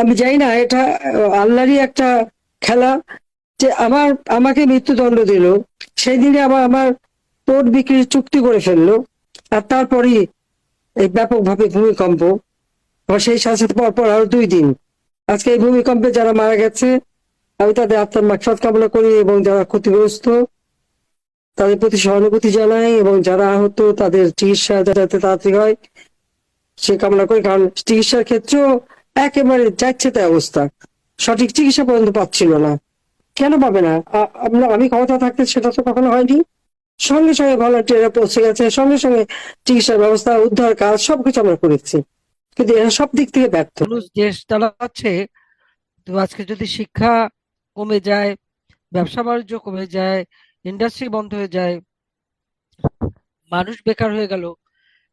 আমি জানি না, এটা, আল্লাহরই একটা খেলা যে আমার, আমাকে মৃত্যুদণ্ড দিল সেই দিনে আবার আমার তোট বিক্রির চুক্তি করে ফেলল, আর তারপরেই এই ব্যাপকভাবে ভূমিকম্প সেই সাথে সাথে পর পর আরও দুই দিন। আজকে এই ভূমিকম্পে যারা মারা গেছে, আমি তাদের আত্মার মাকসাদ কামনা করি এবং যারা ক্ষতিগ্রস্ত, তাদের প্রতি সহানুভূতি জানাই এবং যারা আহত, তাদের চিকিৎসা যাতে তাড়াতাড়ি হয়, সে কামনা করি। কারণ চিকিৎসার ক্ষেত্রেও একেবারে যাচ্ছে তাই অবস্থা। সঠিক চিকিৎসা পর্যন্ত পাচ্ছিল না। কেন পাবে না? আমরা আমি ক্ষমতা থাকতে সেটা তো কখনো হয়নি। সঙ্গে সঙ্গে ভলান্টিয়াররা পৌঁছে গেছে, সঙ্গে সঙ্গে চিকিৎসার ব্যবস্থা, উদ্ধার কাজ, সবকিছু আমরা করেছি। কিন্তু এরা সব দিক থেকে ব্যর্থ। দেশ চালাচ্ছে, তো আজকে যদি শিক্ষা কমে যায়, ব্যবসা বাণিজ্য কমে যায় ইন্ডাস্ট্রি বন্ধ হয়ে যায়, মানুষ বেকার হয়ে গেল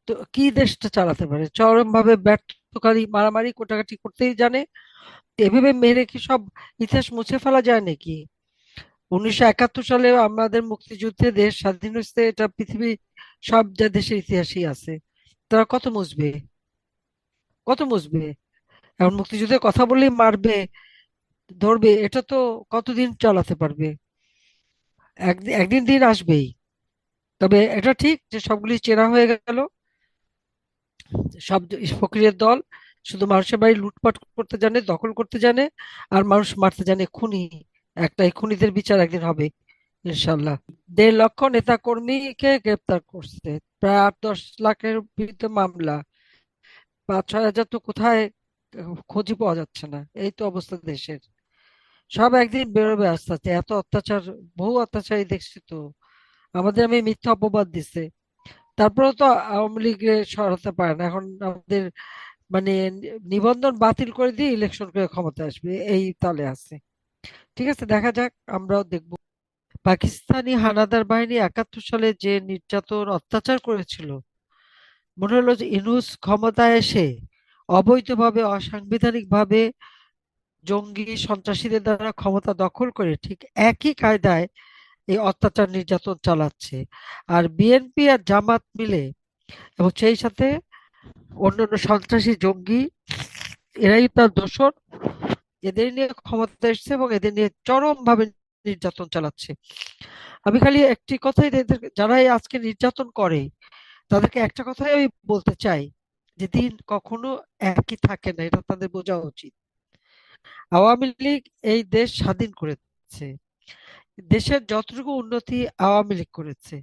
তো কি দেশটা চালাতে পারে? চরমভাবে ব্যর্থকারী মারামারি, কোটাকাটি করতেই জানে। এভাবে মেরে কি সব ইতিহাস মুছে ফেলা যায় নাকি? উনিশশো একাত্তর সালে আমাদের মুক্তিযুদ্ধে দেশ স্বাধীন হয়েছে, এটা পৃথিবী সব যা দেশের ইতিহাসই আছে। তারা কত মুছবে? কত মুছবে? এখন মুক্তিযুদ্ধের কথা বললেই মারবে, ধরবে, এটা তো কতদিন চালাতে পারবে? একদিন দিন আসবেই। তবে এটা ঠিক যে সবগুলি চেনা হয়ে গেল। সব ফকিরের দল শুধু মানুষের বাড়ি লুটপাট করতে জানে, দখল করতে জানে, আর মানুষ মারতে জানে খুনি। একটা খুনিদের বিচার একদিন হবে ইনশাল্লাহ দেড় লক্ষ নেতা কর্মীকে গ্রেপ্তার করছে, প্রায় আট দশ লাখের বিরুদ্ধে মামলা। পাঁচ ছয় হাজার তো কোথায় খোঁজই পাওয়া যাচ্ছে না, এই তো অবস্থা দেশের। সব একদিন বেরোবে আস্তে আস্তে, এত অত্যাচার, বহু অত্যাচারী দেখছি তো। আমাদের আমি মিথ্যা অপবাদ দিছে। তারপরেও তো আওয়ামী লীগের সরাতে পারে না। এখন আমাদের মানে নিবন্ধন বাতিল করে দিয়ে ইলেকশন করে ক্ষমতা আসবে, এই তালে আছে। ঠিক আছে, দেখা যাক, আমরাও দেখব। পাকিস্তানি হানাদার বাহিনী একাত্তর সালে যে নির্যাতন অত্যাচার করেছিল, মনে হলো যে ইনুস ক্ষমতায় এসে অবৈধভাবে, অসাংবিধানিকভাবে জঙ্গি সন্ত্রাসীদের দ্বারা ক্ষমতা দখল করে ঠিক একই কায়দায় এই অত্যাচার নির্যাতন চালাচ্ছে। আর বিএনপি আর জামাত মিলে এবং সেই সাথে অন্যান্য সন্ত্রাসী জঙ্গি, এরাই তার দোসর এদের নিয়ে ক্ষমতা এসছে এবং এদের নিয়ে চরমভাবে নির্যাতন চালাচ্ছে। আমি খালি একটি কথাই যারা আজকে নির্যাতন করে, তাদেরকে একটা কথাই আমি বলতে চাই, যে দিন কখনো একই থাকে না, এটা তাদের বোঝা উচিত। আওয়ামী লীগ এই দেশ স্বাধীন করেছে। দেশের যতটুকু উন্নতি আওয়ামী লীগ করেছে,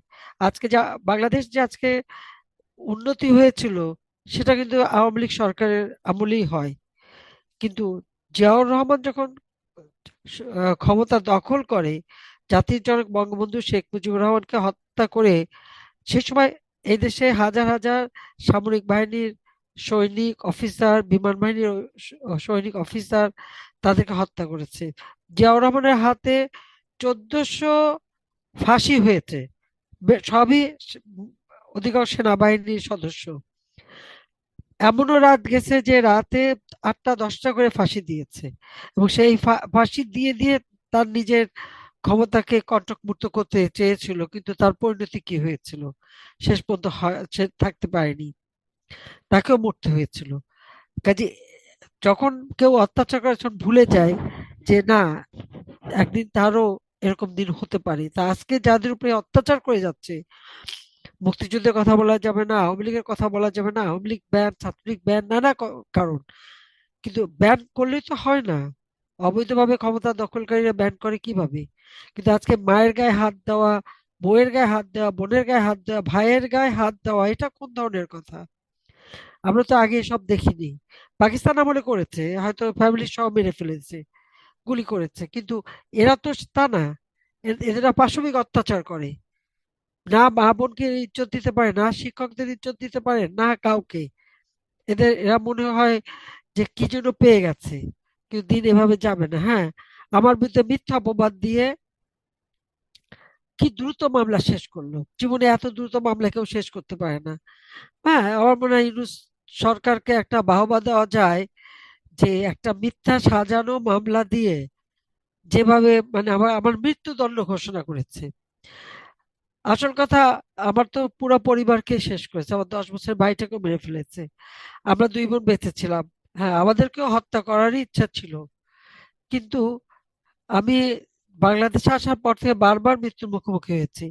আজকে যা, বাংলাদেশ যে আজকে উন্নতি হয়েছিল, সেটা কিন্তু আওয়ামী লীগ সরকারের আমলেই হয়। কিন্তু জিয়াউর রহমান যখন ক্ষমতা দখল করে, জাতির জনক বঙ্গবন্ধু শেখ মুজিবুর রহমানকে হত্যা করে, সে সময় এই দেশে হাজার হাজার সামরিক বাহিনীর সৈনিক অফিসার, বিমান বাহিনীর সৈনিক অফিসার তাদেরকে হত্যা করেছে। জিয়াউর রহমানের হাতে চোদ্দশো ফাঁসি হয়েছে। সবই অধিকাংশ সেনাবাহিনীর সদস্য। এমনও রাত গেছে যে রাতে আটটা, দশটা করে ফাঁসি দিয়েছে। এবং সেই ফাঁসি দিয়ে দিয়ে তার নিজের ক্ষমতাকে কণ্টকমুক্ত করতে চেয়েছিল, কিন্তু তার পরিণতি কি হয়েছিল, শেষ পর্যন্ত থাকতে পারেনি। তাকেও মরতে হয়েছিল। কাজে যখন কেউ অত্যাচার করে ভুলে যায় যে না, একদিন তারও এরকম দিন হতে পারে। তা আজকে যাদের উপরে অত্যাচার করে যাচ্ছে, মুক্তিযুদ্ধের কথা বলা যাবে না, আওয়ামী লীগের কথা বলা যাবে না, আওয়ামী লীগ ব্যান, ছাত্রলীগ ব্যান, নানা কারণ। কিন্তু ব্যান করলেই তো হয় না। অবৈধভাবে ক্ষমতা দখলকারীরা ব্যান করে কীভাবে? কিন্তু আজকে মায়ের গায়ে হাত দেওয়া, বউয়ের গায়ে হাত দেওয়া, বোনের গায়ে হাত দেওয়া, ভাইয়ের গায়ে হাত দেওয়া, এটা কোন ধরনের কথা? আমরা তো আগে সব দেখিনি। পাকিস্তান আমলে করেছে, হয়তো ফ্যামিলি সহ মেরে ফেলেছে। গুলি করেছে, কিন্তু এরা তো তা না। এ- এরা পাশবিক অত্যাচার করে। না মা বোনকে ইজ্জত দিতে পারে, না শিক্ষকদের ইজ্জত দিতে পারে, না কাউকে। এদের, এরা মনে হয় যে কি যেন পেয়ে গেছে, কিন্তু দিন এভাবে যাবে না হ্যাঁ? আমার বিরুদ্ধে মিথ্যা অপবাদ দিয়ে কি দ্রুত মামলা শেষ করল? জীবনে এত দ্রুত মামলা কেউ শেষ করতে পারে না। হ্যাঁ আমার মনে হয় সরকারকে একটা বাহবা দেওয়া যায় যে একটা মিথ্যা সাজানো মামলা দিয়ে যেভাবে মানে আমার আমার মৃত্যুদণ্ড ঘোষণা করেছে। আসল কথা, আমার তো পুরো পরিবারকে শেষ করেছে। আমার দশ বছর ভাইটাকেও মেরে ফেলেছে। আমরা দুই বোন বেঁচে ছিলাম। হ্যাঁ আমাদেরকেও হত্যা করারই ইচ্ছা ছিল। কিন্তু আমি বাংলাদেশে আসার পর থেকে বারবার মৃত্যুর মুখোমুখি হয়েছি।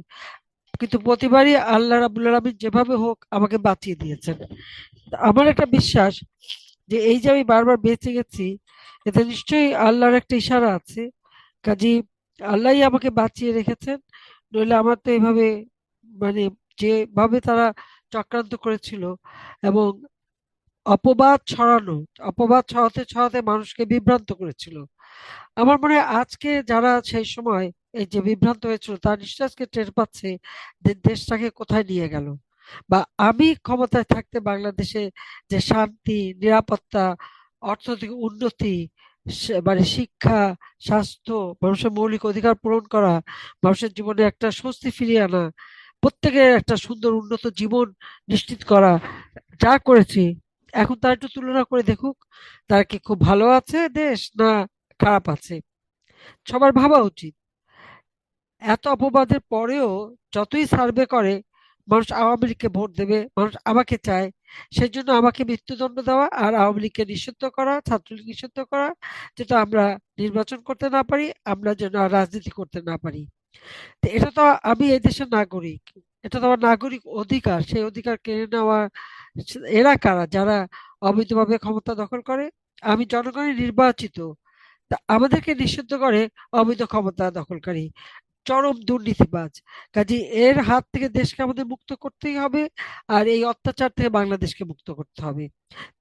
কিন্তু প্রতিবারই আল্লাহ রাবুল আলমিন যেভাবে হোক আমাকে বাঁচিয়ে দিয়েছেন। আমার একটা বিশ্বাস যে এই যে আমি বারবার বেঁচে গেছি, এতে নিশ্চয়ই আল্লাহর একটা ইশারা আছে। কাজী আল্লাহই আমাকে বাঁচিয়ে রেখেছেন, নইলে আমার তো এভাবে মানে যেভাবে তারা চক্রান্ত করেছিল এবং অপবাদ ছড়ানো, অপবাদ ছড়াতে ছড়াতে মানুষকে বিভ্রান্ত করেছিল। আমার মনে হয় আজকে যারা সেই সময় এই যে বিভ্রান্ত হয়েছিল, তার আজকে টের পাচ্ছে দেশটাকে কোথায় নিয়ে গেল। বা আমি ক্ষমতায় থাকতে বাংলাদেশে যে শান্তি, নিরাপত্তা, অর্থনৈতিক উন্নতি মানে শিক্ষা, স্বাস্থ্য, মানুষের মৌলিক অধিকার পূরণ করা, মানুষের জীবনে একটা স্বস্তি ফিরিয়ে আনা, প্রত্যেকের একটা সুন্দর, উন্নত জীবন নিশ্চিত করা যা করেছি, এখন তার একটু তুলনা করে দেখুক, তার কি খুব ভালো আছে দেশ না খারাপ আছে? সবার ভাবা উচিত। এত অপবাদের পরেও যতই সার্ভে করে মানুষ আওয়ামী লীগকে ভোট দেবে, মানুষ আমাকে চায় সেই জন্য আমাকে মৃত্যুদণ্ড দেওয়া আর আওয়ামী লীগকে নিষিদ্ধ করা, ছাত্রলীগ নিষিদ্ধ করা, যেটা আমরা নির্বাচন করতে না পারি, আমরা যেন রাজনীতি করতে না পারি। এটা তো আমি এই দেশের নাগরিক, এটা তো আমার নাগরিক অধিকার, সেই অধিকার কেড়ে নেওয়া এরা কারা, যারা অবৈধভাবে ক্ষমতা দখল করে? আমি জনগণের নির্বাচিত আমাদেরকে নিষিদ্ধ করে অবৈধ ক্ষমতা দখলকারী। চরম দুর্নীতিবাজ। কাজে এর হাত থেকে দেশকে আমাদের মুক্ত করতেই হবে আর এই অত্যাচার থেকে বাংলাদেশকে মুক্ত করতে হবে।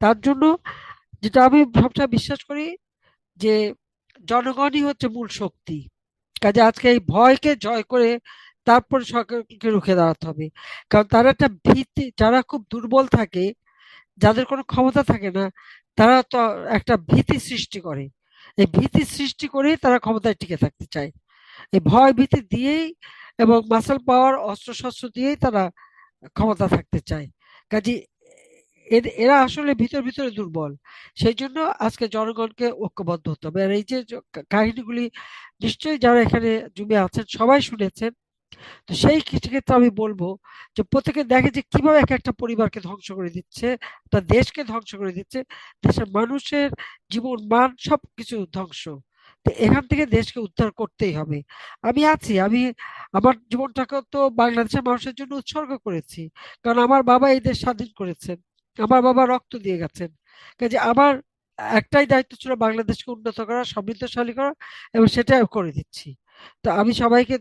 তার জন্য যেটা আমি সবসময় বিশ্বাস করি যে জনগণই হচ্ছে মূল শক্তি। কাজে আজকে এই ভয়কে জয় করে তারপরে সরকারকে রুখে দাঁড়াতে হবে। কারণ তারা একটা ভীতি, যারা খুব দুর্বল থাকে, যাদের কোনো ক্ষমতা থাকে না, তারা তো একটা ভীতি সৃষ্টি করে। এই ভীতি সৃষ্টি করেই তারা ক্ষমতায় টিকে থাকতে চায়। এই ভয় ভীতি দিয়েই এবং মাসেল পাওয়ার অস্ত্র শস্ত্র দিয়েই তারা ক্ষমতা থাকতে চায়। কাজে এরা আসলে ভিতর ভিতরে দুর্বল। সেই জন্য আজকে জনগণকে ঐক্যবদ্ধ হতে হবে। আর এই যে কাহিনীগুলি নিশ্চয়ই যারা এখানে জমে আছেন সবাই শুনেছেন। তো সেই ক্ষেত্রে আমি বলব যে প্রত্যেকে দেখে যে কীভাবে এক একটা পরিবারকে ধ্বংস করে দিচ্ছে, একটা দেশকে ধ্বংস করে দিচ্ছে। দেশের মানুষের জীবন মান সবকিছু ধ্বংস। তো এখান থেকে দেশকে উদ্ধার করতেই হবে। আমি আছি, আমি আমার জীবনটাকে তো বাংলাদেশের মানুষের জন্য উৎসর্গ করেছি। কারণ আমার বাবা এই দেশ স্বাধীন করেছেন, আমার বাবা রক্ত দিয়ে গেছেন। কাজে আমার একটাই দায়িত্ব ছিল বাংলাদেশকে উন্নত করা, সমৃদ্ধশালী করা এবং সেটা করে দিচ্ছি। তো আমি সবাইকে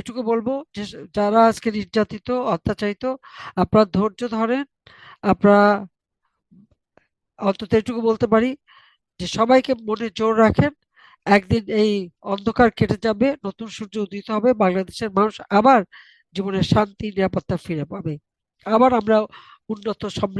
এটুকু বলব যে, যারা আজকে নির্যাতিত, অত্যাচারিত, আপনারা ধৈর্য ধরেন, আপনারা অন্তত এটুকু বলতে পারি যে, সবাইকে মনে জোর রাখেন। একদিন এই অন্ধকার কেটে যাবে, নতুন সূর্য উদিত হবে, বাংলাদেশের মানুষ আবার জীবনের শান্তি, নিরাপত্তা ফিরে পাবে। আবার আমরা উন্নত সমৃদ্ধ